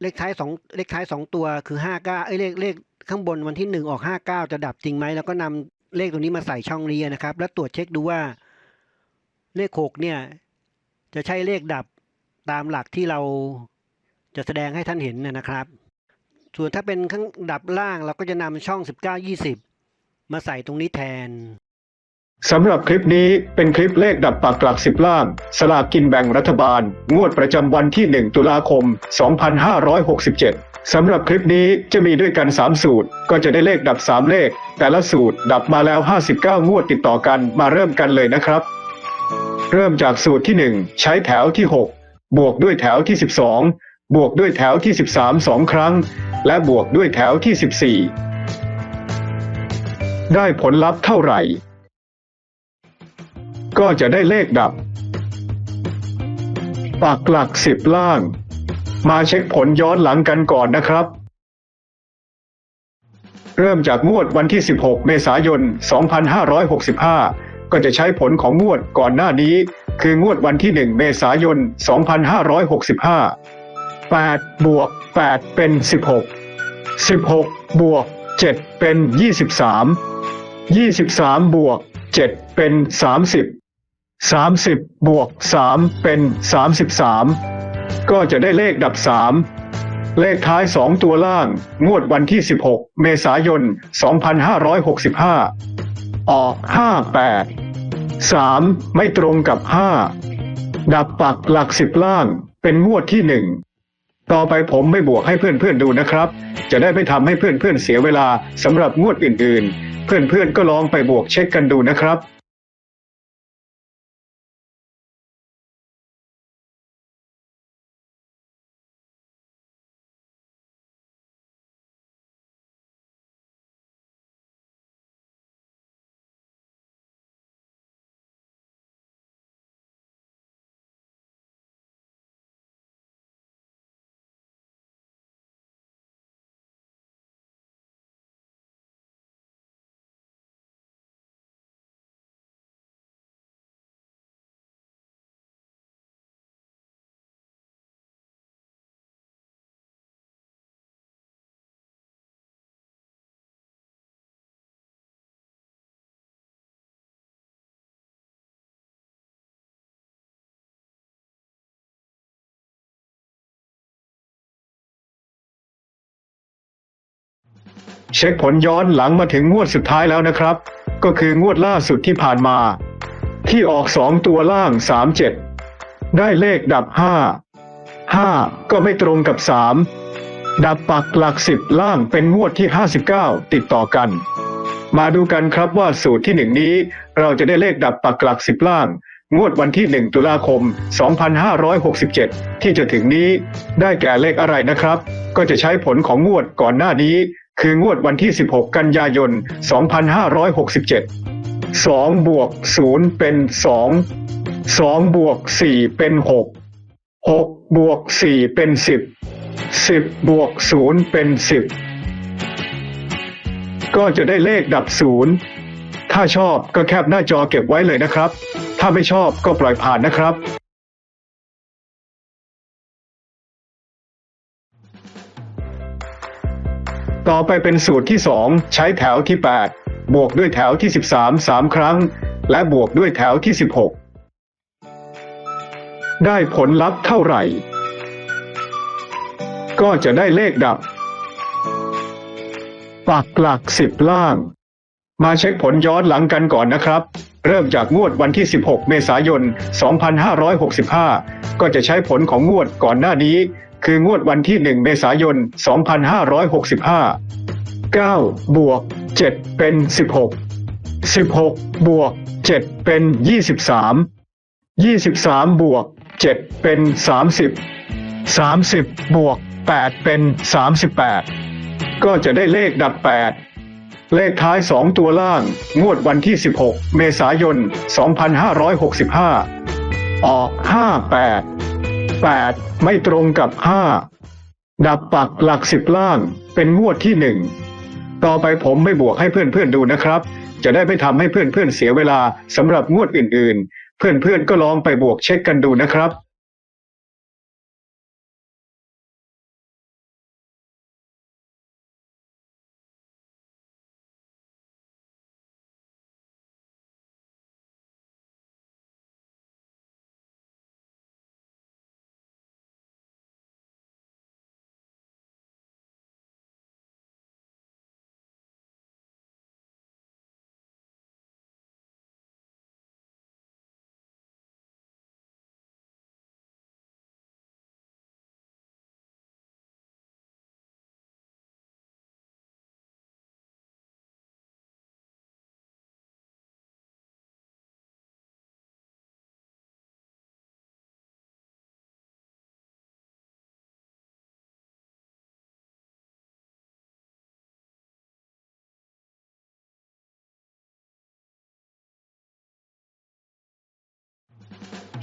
เลขท้ายสองเลขท้ายสองตัวคือห้าเก้าเอ้ยเลขเลขข้างบนวันที่หนึ่งออกห้าเก้าจะดับจริงไหมแล้วก็นำเลขตัวนี้มาใส่ช่องนี้นะครับ แล้วตรวจเช็คดูว่าเลขหกเนี่ย จะใช่เลขดับตามหลักที่เราจะแสดงให้ท่านเห็นนะครับ ส่วนถ้าเป็นข้างดับล่างเราก็จะนำช่อง 19 20 มาใส่ตรงนี้แทน สำหรับคลิปนี้เป็นคลิปเลขดับปักหลักสิบล่าง สลากกินแบ่งรัฐบาล งวดประจำวันที่ 1 ตุลาคม 2567 สำหรับคลิปนี้จะมีด้วยกัน 3 สูตร ก็จะได้เลขดับ 3 เลข แต่ละสูตรดับมาแล้ว 59 งวดติดต่อกันมาเริ่มกันเลยนะครับ เริ่มจากสูตรที่ 1 ใช้แถวที่ 6 บวกด้วยแถวที่ 12 บวกด้วยแถวที่ 13 2 ครั้ง และบวกด้วยแถวที่ 14 ได้ผลลัพธ์เท่าไหร่ ก็จะได้เลขดับ ปักหลักสิบล่าง มาเช็คผลย้อนหลังกันก่อนนะครับ เริ่มจากงวดวันที่ 16 เมษายน 2565 ก็จะใช้ผลของงวดก่อนหน้านี้ คืองวดวันที่ 1 เมษายน 2565 8 บวก 8 เป็น 16 16 บวก 7 เป็น 23 23 บวก 7 เป็น 30 30บวก3เป็น33ก็จะได้เลขดับ3เลขท้าย2ตัวล่าง งวดวันที่16เมษายน2565ออก58 3ไม่ตรงกับ5ดับปักหลักสิบล่างเป็นงวดที่1ต่อไปผมไม่บวกให้เพื่อนๆดูนะครับ จะได้ไม่ทำให้เพื่อนๆเสียเวลาสำหรับงวดอื่นๆ เพื่อนๆก็ลองไปบวกเช็คกันดูนะครับ เช็คผลย้อนหลังมาถึงงวดสุดท้ายแล้วนะครับ ก็คืองวดล่าสุดที่ผ่านมา ที่ออกสองตัวล่างสามเจ็ดได้เลขดับห้าห้าก็ไม่ตรงกับสามดับปักหลักสิบล่างเป็นงวดที่ห้าสิบเก้าติดต่อกัน มาดูกันครับว่าสูตรที่หนึ่งนี้ เราจะได้เลขดับปักหลักสิบล่าง งวดวันที่1ตุลาคม 2567 ที่จะถึงนี้ได้แก่เลขอะไรนะครับ ก็จะใช้ผลของงวดก่อนหน้านี้ คืองวดวันที่ 16 กันยายน 2567 2 บวก 0 เป็น 2 2 บวก 4 เป็น 6 6 บวก 4 เป็น 10 10 บวก 0 เป็น 10 ก็จะได้เลขดับ 0 ถ้าชอบก็แคปหน้าจอเก็บไว้เลยนะครับ ถ้าไม่ชอบก็ปล่อยผ่านนะครับ ต่อไปเป็นสูตรที่ 2 ใช้แถวที่ 8 บวกด้วยแถวที่ 13 3 ครั้ง และบวกด้วยแถวที่ 16 ได้ผลลัพธ์เท่าไหร่ ก็จะได้เลขดับ ปักหลัก 10 ล่าง มาเช็คผลย้อนหลังกันก่อนนะครับ เริ่มจากงวดวันที่ 16 เมษายน 2565 ก็จะใช้ผลของงวดก่อนหน้านี้ คืองวดวันที่ 1 เมษายน 2565 9 บวก 7 เป็น 16 16 บวก 7 เป็น 23 23 บวก 7 เป็น 30 30 บวก 8 เป็น 38 ก็จะได้เลขดับ 8เลขท้าย 2 ตัวล่าง งวดวันที่ 16 เมษายน 2565 ออก 58 8ไม่ตรงกับ5ดับปักหลักสิบล่างเป็นงวดที่1ต่อไปผมไม่บวกให้เพื่อนๆดูนะครับ จะได้ไม่ทำให้เพื่อนๆเสียเวลาสำหรับงวดอื่นๆ เพื่อนๆก็ลองไปบวกเช็คกันดูนะครับ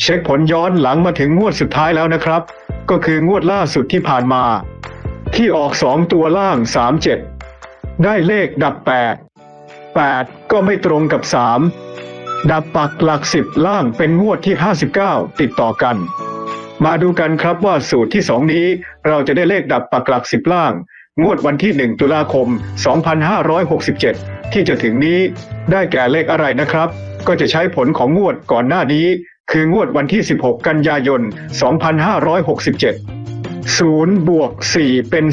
เช็คผลย้อนหลังมาถึงงวดสุดท้ายแล้วนะครับ ก็คืองวดล่าสุดที่ผ่านมา ที่ออกสองตัวล่าง 37 ได้เลขดับ 8 8 ก็ไม่ตรงกับ 3 ดับปักหลักสิบล่างเป็นงวดที่ 59 ติดต่อกัน มาดูกันครับว่าสูตรที่ 2 นี้เราจะได้เลขดับปักหลักสิบล่าง งวดวันที่ 1 ตุลาคม 2567 ที่จะถึงนี้ได้แก่เลขอะไรนะครับ ก็จะใช้ผลของงวดก่อนหน้านี้ คืองวดวันที่ 16 กันยายน 2567 0 บวก 4 เป็น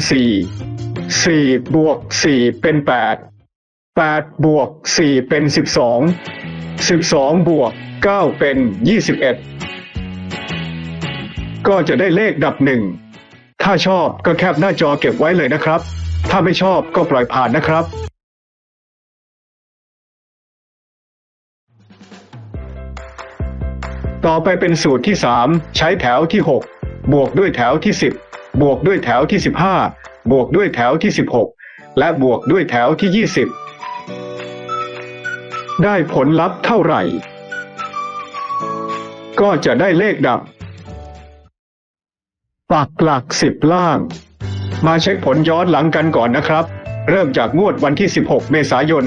4 4 บวก 4 เป็น 8 8 บวก 4 เป็น 12 12 บวก 9 เป็น 21 ก็จะได้เลขดับหนึ่ง ถ้าชอบก็แคปหน้าจอเก็บไว้เลยนะครับ ถ้าไม่ชอบก็ปล่อยผ่านนะครับ ต่อไปเป็นสูตรที่ 3 ใช้แถวที่ 6 บวกด้วยแถวที่ 10 บวกด้วยแถวที่ 15 บวกด้วยแถวที่ 16 และบวกด้วยแถวที่ 20 ได้ผลลัพธ์เท่าไหร่ ก็จะได้เลขดับ ปักหลักสิบล่าง มาเช็คผลย้อนหลังกันก่อนนะครับ เริ่มจากงวดวันที่ 16 เมษายน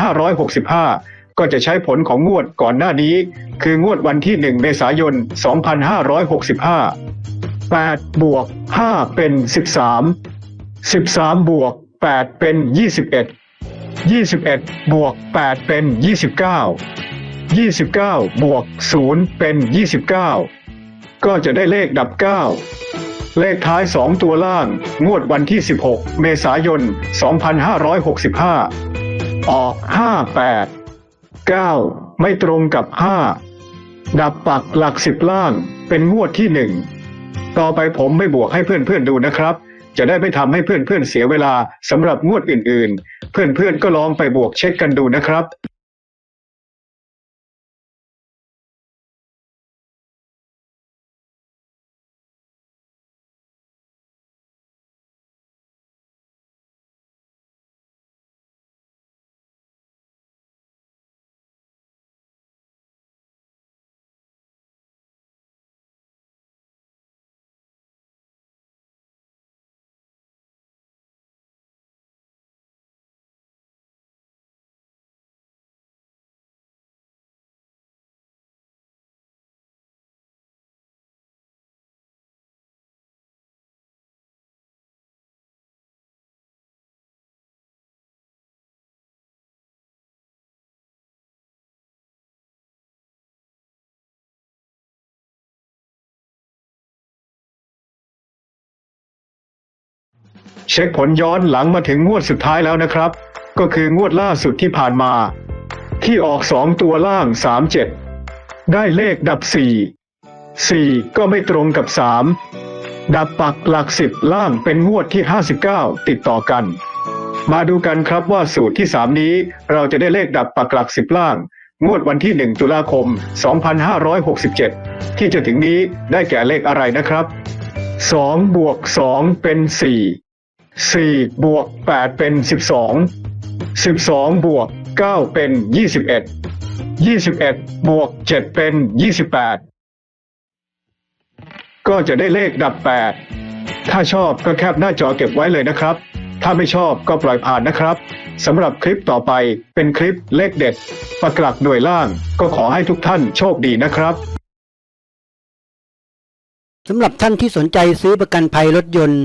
2565 ก็จะใช้ผลของงวดก่อนหน้านี้ คืองวดวันที่ 1 เมษายน 2565 8 บวก 5 เป็น 13 13 บวก 8 เป็น 21 21 บวก 8 เป็น 29 29 บวก 0 เป็น 29 ก็จะได้เลขดับ 9 เลขท้าย 2 ตัวล่าง งวดวันที่ 16 เมษายน 2565 ออก 58 9 ไม่ตรงกับ 5 ดับปักหลักสิบล่าง เป็นงวดที่หนึ่งต่อไปผมไม่บวกให้เพื่อนๆดูนะครับ จะได้ไม่ทำให้เพื่อนๆเสียเวลาสำหรับงวดอื่นๆ เพื่อนๆก็ลองไปบวกเช็คกันดูนะครับ เช็คผลย้อนหลังมาถึงงวดสุดท้ายแล้วนะครับ ก็คืองวดล่าสุดที่ผ่านมา ที่ออกสองตัวล่าง37ได้เลขดับ4 4ก็ไม่ตรงกับ3ดับปักหลักสิบล่างเป็นงวดที่59ติดต่อกัน มาดูกันครับว่าสูตรที่3นี้เราจะได้เลขดับปักหลักสิบล่าง งวดวันที่1ตุลาคม 2567 ที่จะถึงนี้ได้แก่เลขอะไรนะครับ2บวก2เป็น4 4บวก8เป็น12 12บวก9เป็น21 21บวก7เป็น28ก็จะได้เลขดับ8ถ้าชอบก็แคปหน้าจอเก็บไว้เลยนะครับ ถ้าไม่ชอบก็ปล่อยผ่านนะครับสำหรับคลิปต่อไปเป็นคลิปเลขเด็ดปักลักหน่วยล่าง ก็ขอให้ทุกท่านโชคดีนะครับสำหรับท่านที่สนใจซื้อประกันภัยรถยนต์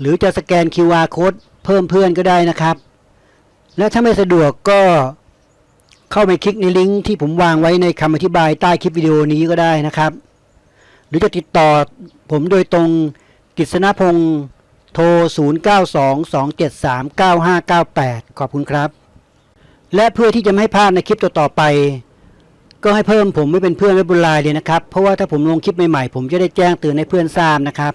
หรือจะสแกน QR Code เพิ่มเพื่อนก็ได้นะครับ และถ้าไม่สะดวกก็เข้าไปคลิกในลิงก์ที่ผมวางไว้ในคำอธิบายใต้คลิปวิดีโอนี้ก็ได้นะครับ หรือจะติดต่อผมโดยตรงกฤษณพงศ์โทร 0922739598 ขอบคุณครับ และเพื่อที่จะไม่ให้พลาดในคลิปต่อๆไป ก็ให้เพิ่มผมไม่เป็นเพื่อนไว้บนไลน์เลยนะครับ เพราะว่าถ้าผมลงคลิปใหม่ๆ ผมจะได้แจ้งเตือนให้เพื่อนทราบนะครับ